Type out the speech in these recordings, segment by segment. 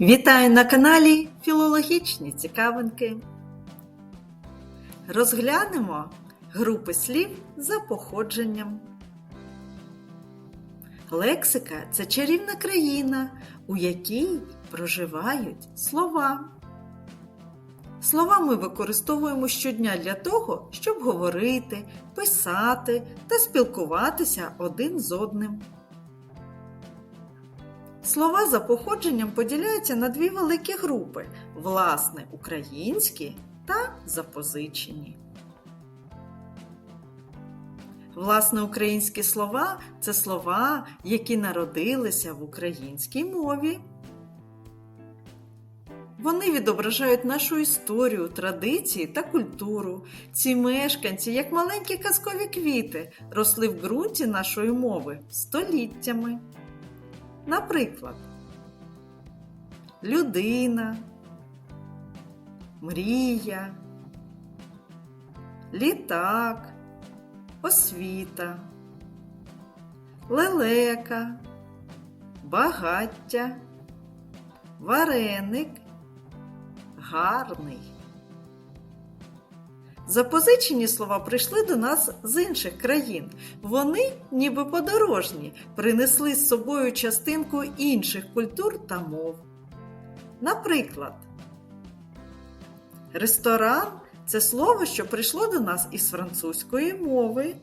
Вітаю на каналі Філологічні цікавинки. Розглянемо групи слів за походженням. Лексика це чарівна країна, у якій проживають слова. Слова ми використовуємо щодня для того, щоб говорити, писати та спілкуватися один з одним. Слова за походженням поділяються на дві великі групи: власне, українські та запозичені. Власне, українські слова це слова, які народилися в українській мові. Вони відображають нашу історію, традиції та культуру. Ці мешканці, як маленькі казкові квіти, росли в ґрунті нашої мови століттями. Наприклад, людина, мрія, літак, освіта, лелека, багаття, вареник, гарний. Запозичені слова прийшли до нас з інших країн. Вони, ніби подорожні, принесли з собою частинку інших культур та мов. Наприклад, ресторан це слово, що прийшло до нас із французької мови.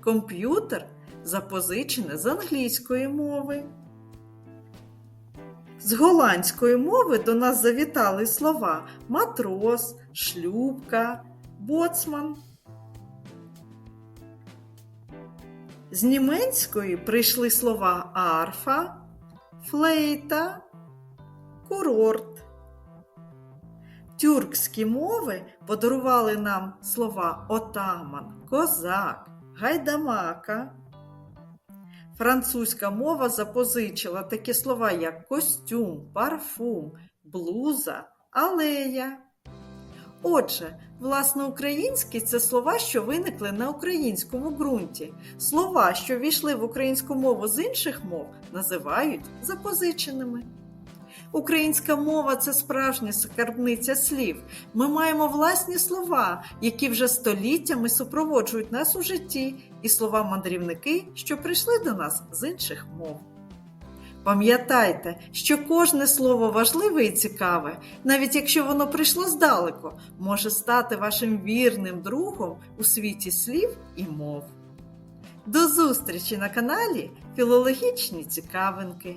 Комп'ютер запозичене з англійської мови. З голландської мови до нас завітали слова матрос, шлюпка, боцман. З німецької прийшли слова арфа, флейта, курорт. Тюркські мови подарували нам слова отаман, козак, гайдамака. Французька мова запозичила такі слова, як костюм, парфум, блуза, алея. Отже, власне, українські це слова, що виникли на українському ґрунті. Слова, що війшли в українську мову з інших мов, називають запозиченими. Українська мова це справжня скарбниця слів. Ми маємо власні слова, які вже століттями супроводжують нас у житті, і слова мандрівники, що прийшли до нас з інших мов. Пам'ятайте, що кожне слово важливе і цікаве, навіть якщо воно прийшло здалеку, може стати вашим вірним другом у світі слів і мов. До зустрічі на каналі Філологічні цікавинки.